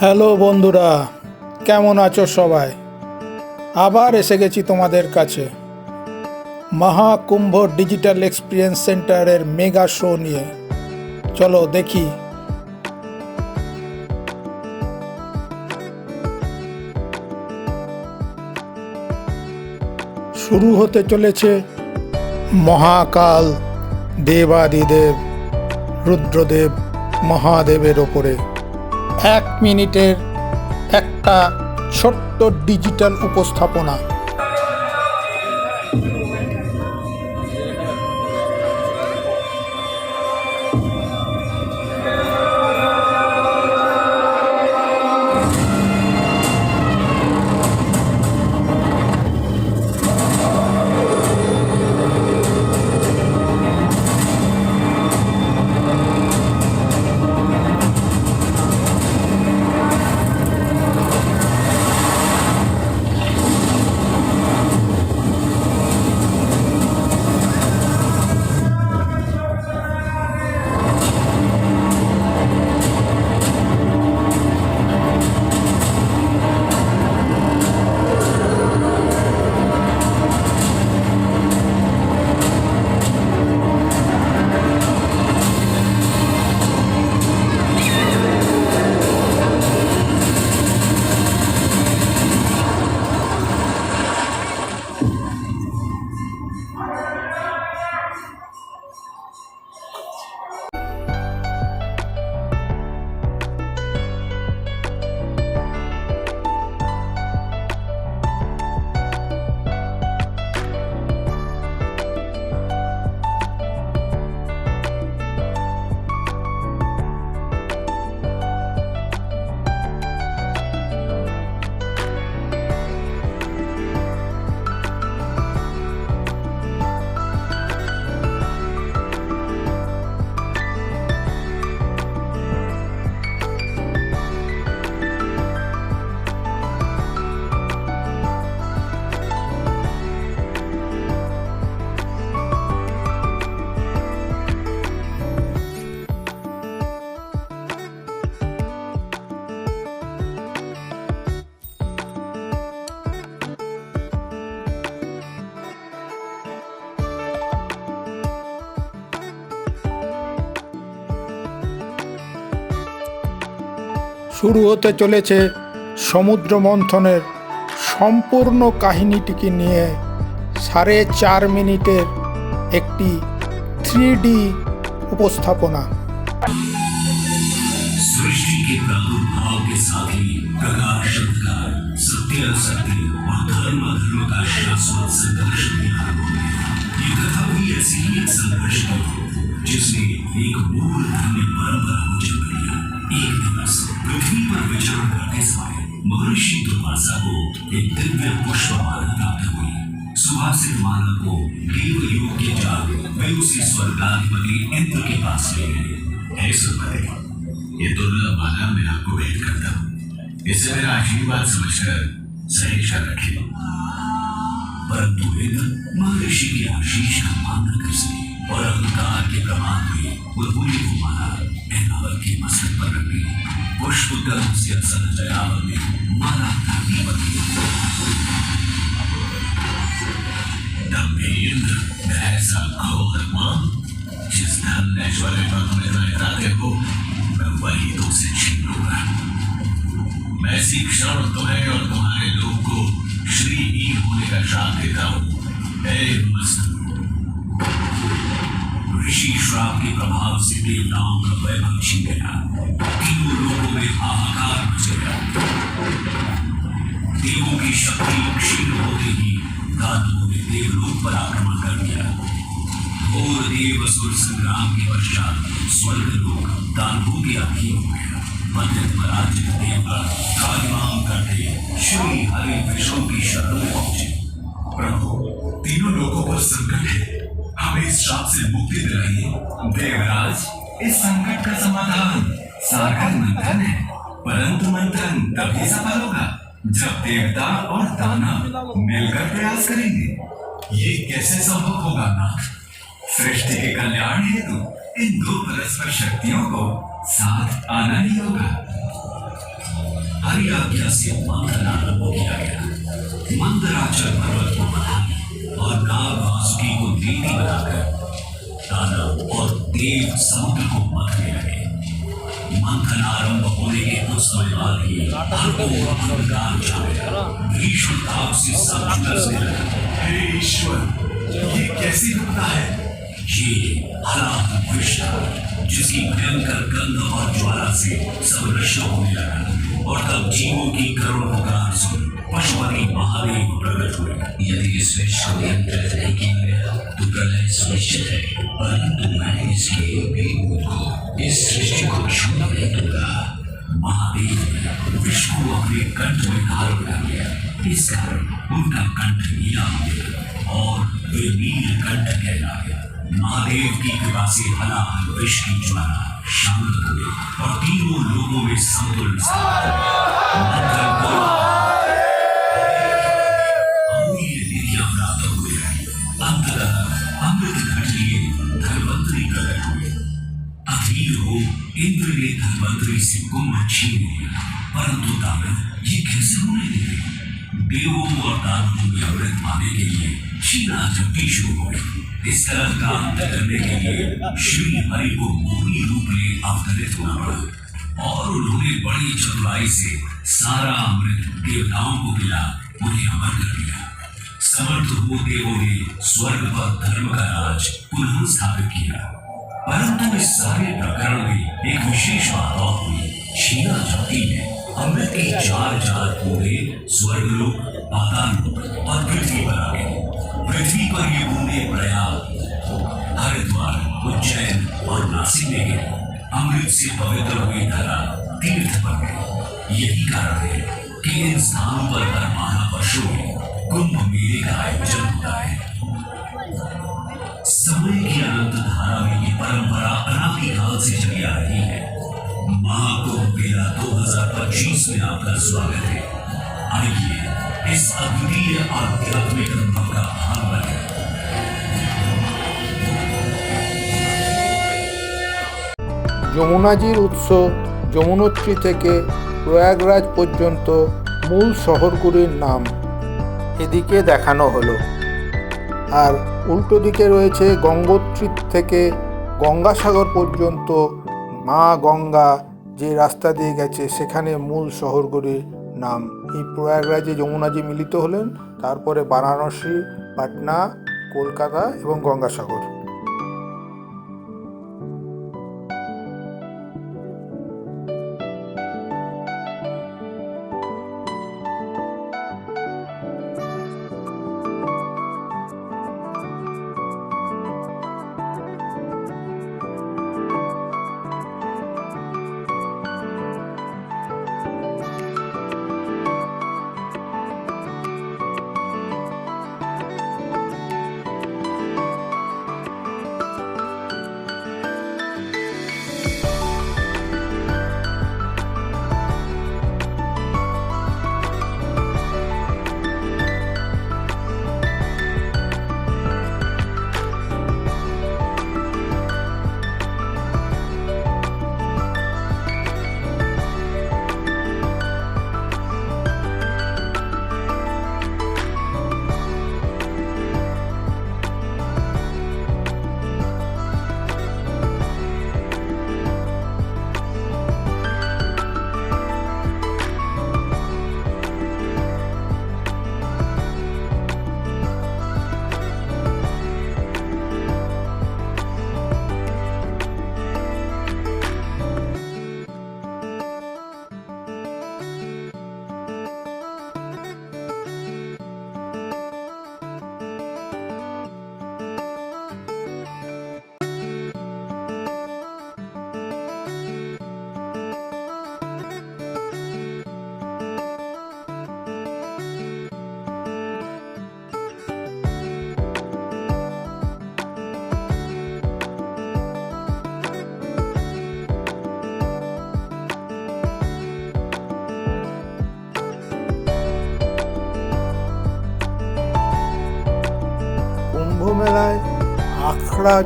Hello বন্ধুরা, কেমন আছো সবাই? আবার এসে গেছি তোমাদের কাছে। মহাকুম্ভ ডিজিটাল এক্সপিরিয়েন্স সেন্টারের মেগা শো নিয়ে। চলো দেখি। শুরু হতে চলেছে মহাকাল, দেবাদিদেব, রুদ্রদেব, মহাদেবের ওপরে। এক মিনিটের একটা ছোট্ট ডিজিটাল উপস্থাপনা। শুরু হতে চলেছে সমুদ্র মন্থনের সম্পূর্ণ কাহিনীটিকে নিয়ে সাড়ে চার মিনিটের একটি থ্রি ডি উপস্থাপনা सृष्टि के प्रादुर्भाव के साथ ही प्रकाश अंधकार सत्य असत्य और धर्म अधर्म का शाश्वत संघर्ष भी आरंभ हो गया ये कथा भी ऐसी ही एक संघर्ष की है, जिसने एक मूल धर्म परंपरा को जन्म दिया एक दिवस पृथ्वी पर विचरण करते समय महर्षि दुर्वासा को एक दिव्य पुष्प पुष्पमाला प्राप्त हुई। सुहासित माला को देव योग के जाल वे उसी स्वर्गाधिपति इंद्र के पास ले गए। ये दुर्लभ माला मैं आपको भेंट करता हूँ। इसे मेरा आशीर्वाद समझकर सहेजा रखे। परंतु इंद्र, महर्षि की आशीष का मान न कर सके और अहंकार के प्रमाण में उन्होंने वो माला। के जिस धन ऐश्वर्य पर तुम्हें रहते हो मैं वही तुमसे छीन लूँगा क्षण तुम्हें और तुम्हारे लोग को श्रीहीन होने का श्राप देता हूँ ऋषि श्राप के प्रभाव से देवताओं का वैभव छिन गया तीनों लोगों में हाहाकार मच गया देवों की शक्ति क्षीण होते ही दानवों ने देवलोक पर आक्रमण कर दिया। घोर देव असुर संग्राम के पश्चात स्वर्ग लोक दानवों के अधीन हो गया पंडित पराजित देवता कालिमाम करते श्री हरि विष्णु की शरण में पहुँचे प्रभु तीनों लोगों पर संकट है। हमें इस श्राप से मुक्ति दिलाइए। देवराज, इस संकट का समाधान सागर मंथन है। परंतु मंथन तभी सफल होगा जब देवता और दानव मिलकर प्रयास करेंगे। ये कैसे संभव होगा, नाथ? सृष्टि के कल्याण हेतु इन दो परस्पर शक्तियों को साथ आना ही होगा। हरि आज्ञा से मंथन आरंभ किया गया। मंदराचल पर्वत को बधाई और नाग वासुकी को देवी बनाकर दानव और देव समुद्र को मथने लगे। मंथन आरंभ होने के कुछ समय बाद ही हर अंधकार छा गया। ताप से सब लगा। ईश्वर, ये कैसे होता है? ये हलाक विष था जिसकी भयंकर गंध और ज्वाला से सब नष्ट होने लगा। और तब जीवों की करुण पुकार सुन। पशुपति महादेव प्रकट हुए। यदि इस विष नहीं किया गया तो प्रलय सुनिश्चित है। परंतु मैं इसके बेबूद को इस सृष्टि को छूने नहीं दूँगा। महादेव ने विष को अपने कंठ में धारण कर लिया। इस कारण उनका कंठ नीला हो गया और वे नीलकंठ कहलाए। महादेव की कृपा से हलाहल विष की ज्वाला शांत हुए और तीनों लोगों में संतुलन इंद्र ने धनवंतरी से कुंभ छीन लिया परंतु दानव ये कैसे होने लगे देवों और दानवों में अमृत पाने के लिए छीना झपटी शुरू हो इस तरह का अंत करने के लिए श्री हरि को मोहनी रूप में अवतरित होना पड़ा और उन्होंने बड़ी चतुराई से सारा अमृत देवताओं को मिला उन्हें अमर कर दिया समर्थ हो देवों ने स्वर्ग पर धर्म का राज पुनः स्थापित किया परंतु इस सारे प्रकरण में एक विशेष और हुई। शीला जाति में अमृत की चार चार बूंदे स्वर्गलोक पाताल लोक और पृथ्वी पर आ गई पृथ्वी पर ये बूंदे प्रयाग, हरिद्वार, उज्जैन और नासिक में गिरी अमृत से पवित्र हुई धरा तीर्थ बन गई यही कारण है कि इन स्थानों पर हर महावर्षों में कुंभ मेले का आयोजन धारा में ये परंपरा अनादिकाल से चली आ रही है महाकुंभ मेला 2025 में आपका स्वागत है आइए इस अद्वितीय आध्यात्मिक अनुभव का भाग बने যমুনাজির উৎস যমুনোত্রী থেকে প্রয়াগরাজ পর্যন্ত মূল শহরগুলির নাম এদিকে দেখানো হলো আর উল্টো দিকে রয়েছে গঙ্গোত্রী থেকে গঙ্গাসাগর পর্যন্ত, মা গঙ্গা যে রাস্তা দিয়ে গেছে, সেখানে মূল শহরগুলির নাম। এই প্রয়াগরাজে যমুনাজি মিলিত হলেন, তারপরে বারাণসী, পাটনা, কলকাতা এবং গঙ্গাসাগর।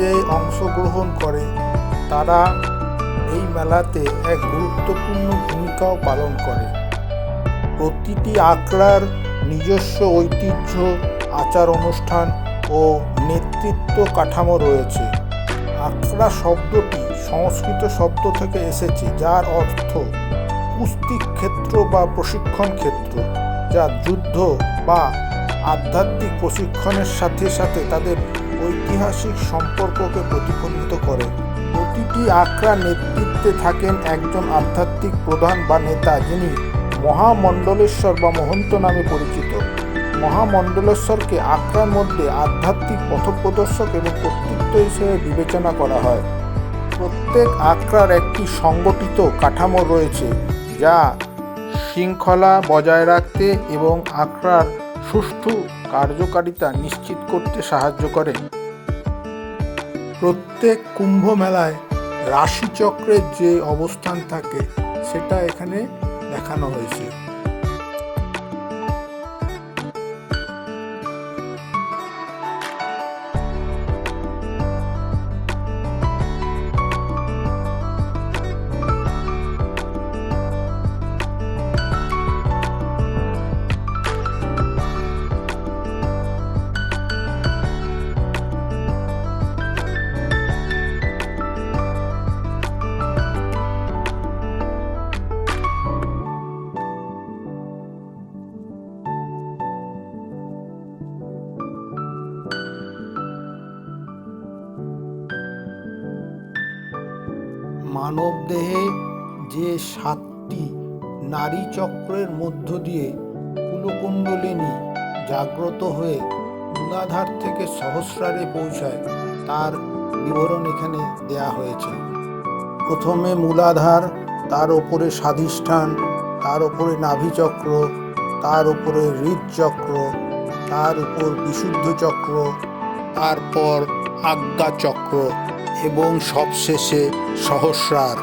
যে অংশগ্রহণ করে, তারা এই মেলাতে এক গুরুত্বপূর্ণ ভূমিকাও পালন করে। প্রতিটি আখড়ার নিজস্ব ঐতিহ্য, আচার অনুষ্ঠান ও নেতৃত্ব কাঠামো রয়েছে। আখড়া শব্দটি সংস্কৃত শব্দ থেকে এসেছে, যার অর্থ কুস্তি ক্ষেত্র বা প্রশিক্ষণ ক্ষেত্র, যা যুদ্ধ বা আধ্যাত্মিক প্রশিক্ষণের সাথে সাথে তাদের ঐতিহাসিক সম্পর্ককে প্রতিফলিত করে। প্রতিটি আখড়া নেতৃত্বে থাকেন একজন আধ্যাত্মিক প্রধান বা নেতা, যিনি মহামণ্ডলেশ্বর বা মহন্ত নামে পরিচিত। মহামণ্ডলেশ্বরকে আখড়ার মধ্যে আধ্যাত্মিক পথপ্রদর্শক এবং কর্তৃত্ব হিসেবে বিবেচনা করা হয়। প্রত্যেক আখড়ার একটি সংগঠিত কাঠামো রয়েছে, যা শৃঙ্খলা বজায় রাখতে এবং আখড়ার সুষ্ঠু কার্যকারিতা নিশ্চিত করতে সাহায্য করে। প্রত্যেক কুম্ভ মেলায় রাশিচক্রের যে অবস্থান থাকে সেটা এখানে দেখানো হয়েছে। নারী চক্রের মধ্য দিয়ে কুলকুণ্ডলিনী জাগ্রত হয়ে মূলাধার থেকে সহস্রারে পৌঁছায়, তার বিবরণ এখানে দেয়া হয়েছে। প্রথমে মূলাধার, তার ওপরে স্বাধিষ্ঠান, তার ওপরে নাভিচক্র, তার ওপরে হৃদচক্র, তার উপর বিশুদ্ধ চক্র তারপর আজ্ঞা চক্র এবং সবশেষে সহস্রার।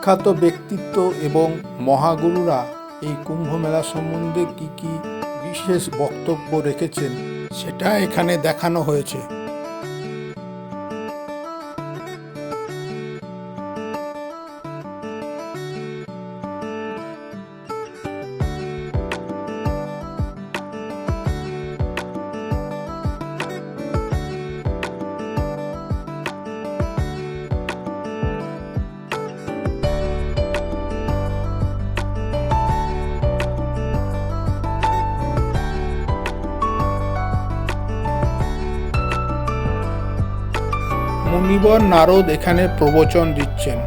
বিখ্যাত ব্যক্তিত্ব এবং মহাগুরুরা এই কুম্ভ মেলা সম্বন্ধে কি কি বিশেষ বক্তব্য রেখেছেন, সেটা এখানে দেখানো হয়েছে। মুনিবর নারদ এখানে প্রবচন দিচ্ছেন।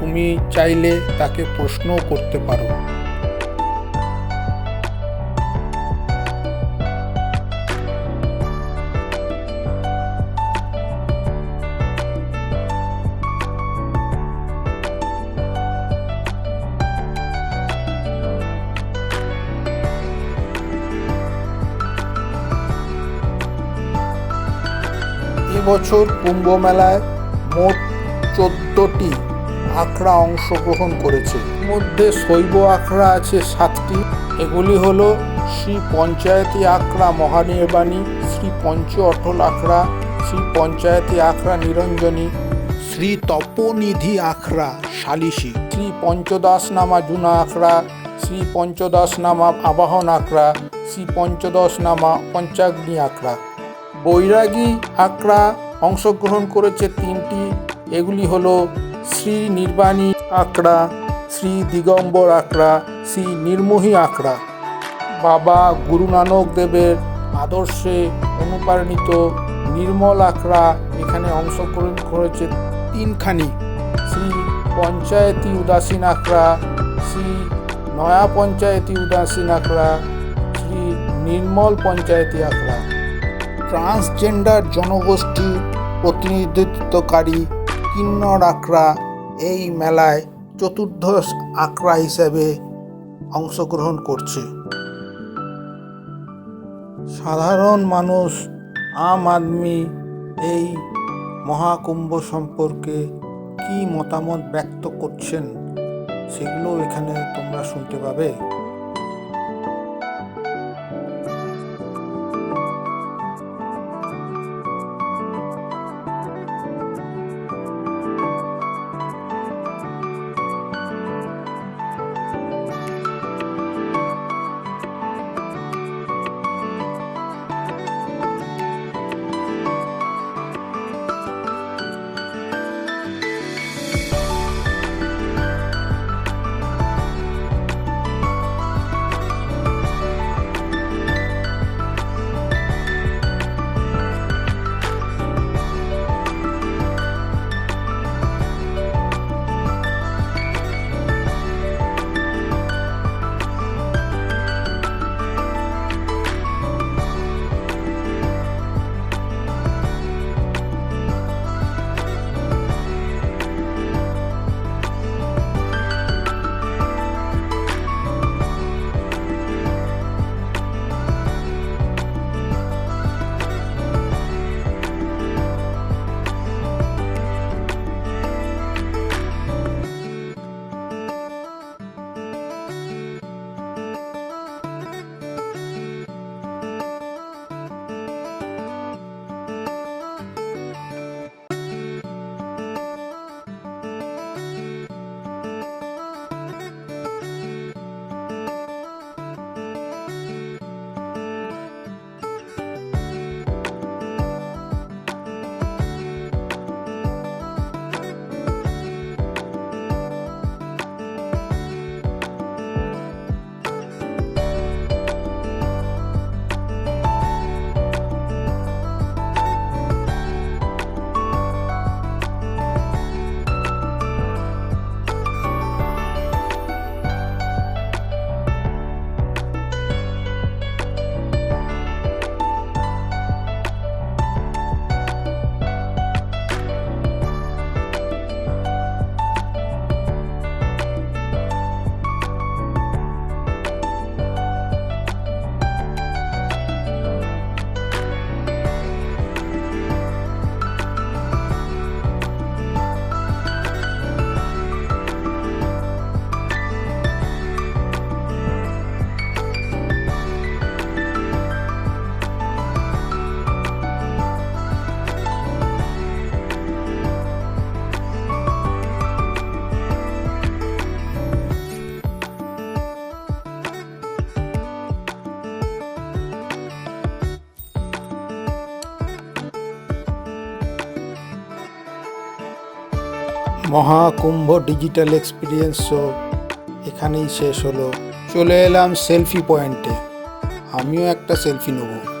তুমি চাইলে তাকে প্রশ্ন করতে পারো। এবছর কুম্ভ মেলায় মোট চোদ্দটি আখড়া অংশগ্রহণ করেছে। মধ্যে শৈব আখড়া আছে সাতটি। এগুলি হল শ্রী পঞ্চায়েতি আখড়া মহানির্বাণী, শ্রী পঞ্চ অটল আখড়া, শ্রী পঞ্চায়েতি আখড়া নিরঞ্জনী, শ্রী তপনিধি আখড়া শালিশি শ্রী পঞ্চদাস নামা জুনা আখড়া, শ্রী পঞ্চদাস নামা আবাহন আখড়া, শ্রী পঞ্চদশ নামা পঞ্চাগ্নি আখড়া। বৈরাগী আখড়া অংশগ্রহণ করেছে তিনটি। এগুলি হলো শ্রী নির্বাণী আখড়া, শ্রী দিগম্বর আখড়া, শ্রী নির্মোহী আখড়া। বাবা গুরু নানক দেবের আদর্শে অনুপ্রাণিত নির্মল আখড়া এখানে অংশগ্রহণ করেছে তিনখানি। শ্রী পঞ্চায়েতি উদাসীন আখড়া, শ্রী নয়া পঞ্চায়েতি উদাসীন আখড়া, শ্রী নির্মল পঞ্চায়েতি আখড়া। ট্রান্সজেন্ডার জনগোষ্ঠী প্রতিনিধিত্বকারী কিন্নর আখড়া এই মেলায় চতুর্দশ আখড়া হিসেবে অংশগ্রহণ করছে। সাধারণ মানুষ, আম আদমি এই মহাকুম্ভ সম্পর্কে কি মতামত ব্যক্ত করছেন সেগুলো এখানে তোমরা শুনতে পাবে। মহাকুম্ভ ডিজিটাল এক্সপিরিয়েন্স শো এখানেই শেষ হলো। চলে এলাম সেলফি পয়েন্টে। আমিও একটা সেলফি নেব।